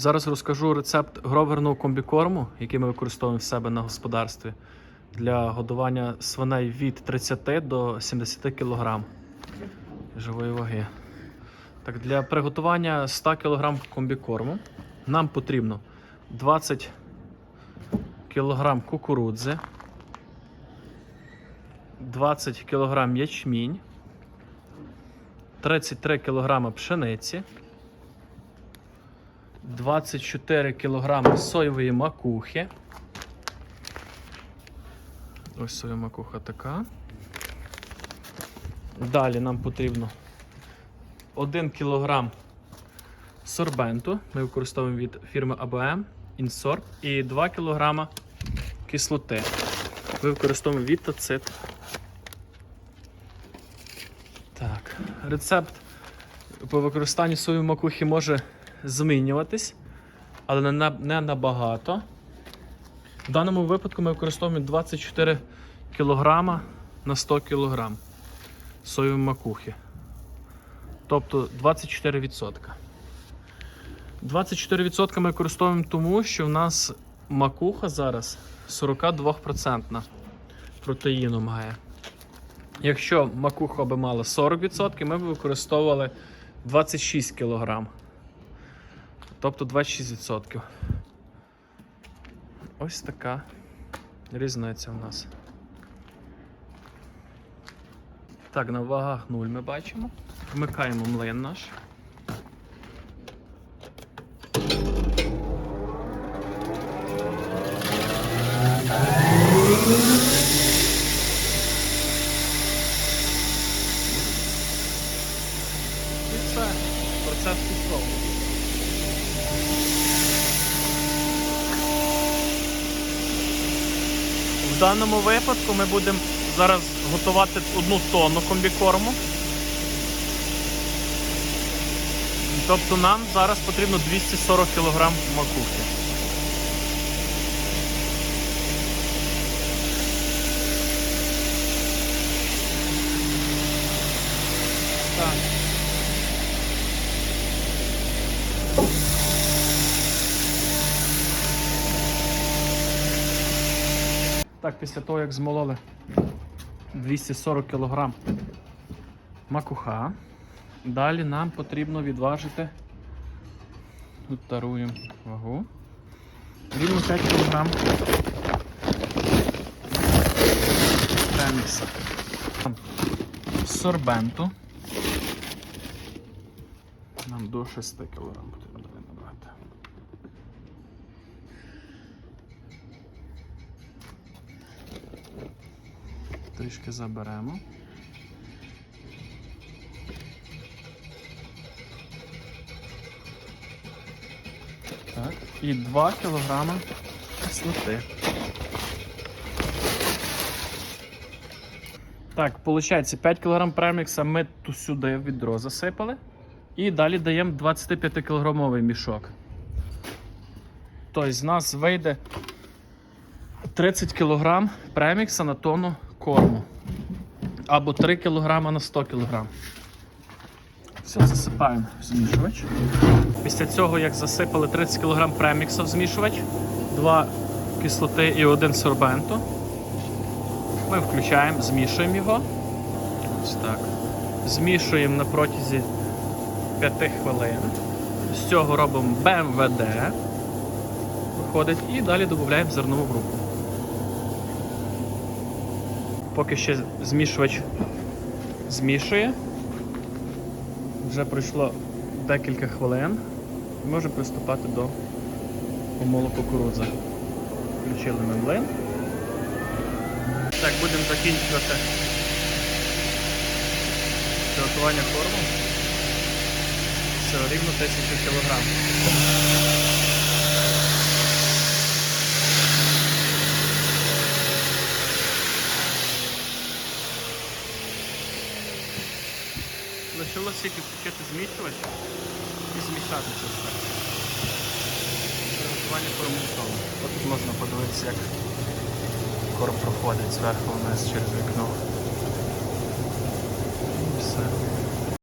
Зараз розкажу рецепт гроверного комбікорму, який ми використовуємо в себе на господарстві для годування свиней від 30 до 70 кг живої ваги. Так, для приготування 100 кг комбікорму нам потрібно 20 кг кукурудзи, 20 кг ячмінь, 33 кг пшениці, 24 кг соєвої макухи. Ось соєва макуха така. Далі нам потрібно 1 кг сорбенту. Ми використовуємо від фірми ABM Інсорб і 2 кг кислоти. Ми використовуємо Вітоцит. Так, рецепт по використанню соєвої макухи може змінюватись, але не, на- не набагато. В даному випадку ми використовуємо 24 кг на 100 кг соєвої макухи. Тобто 24%. 24% ми використовуємо тому, що в нас макуха зараз 42% протеїну має. Якщо макуха би мала 40%, ми б використовували 26 кг. Тобто 26%. Ось така різниця в нас. Так, на вагах 0 ми бачимо. Вмикаємо млин наш. І В даному випадку ми будемо зараз готувати одну тонну комбікорму. Тобто нам зараз потрібно 240 кг макухи. Так, після того, як змололи 240 кг макуха, далі нам потрібно відважити, тут таруємо вагу, рівно 5 кг премікса. Сорбенту. Нам до 6 кг потрібно Трішки заберемо. Так, і 2 кг кислоти. Так, виходить, 5 кг премікса ми тут сюди в відро засипали. І далі даємо 25 кілограмовий мішок. Тобто з нас вийде 30 кг премікса на тонну корму. Або 3 кг на 100 кг. Все, засипаємо в змішувач. Після цього, як засипали 30 кг премікса в змішувач, 2 кислоти і 1 сорбенту, ми включаємо, змішуємо його. Ось так. Змішуємо на протязі 5 хвилин. З цього робимо БМВД. Виходить, і далі додаємо зернову групу. Поки ще змішувач змішує, вже пройшло декілька хвилин, і можемо приступати до помолу кукурудзи. Включили ми млин. Так, будемо закінчувати приготування корму. Все, рівно 1000 кг. Лишилося тільки включити змішувач і змішати це все. Приготування корму. Тут можна подивитися, як корм проходить зверху вниз через вікно. І все.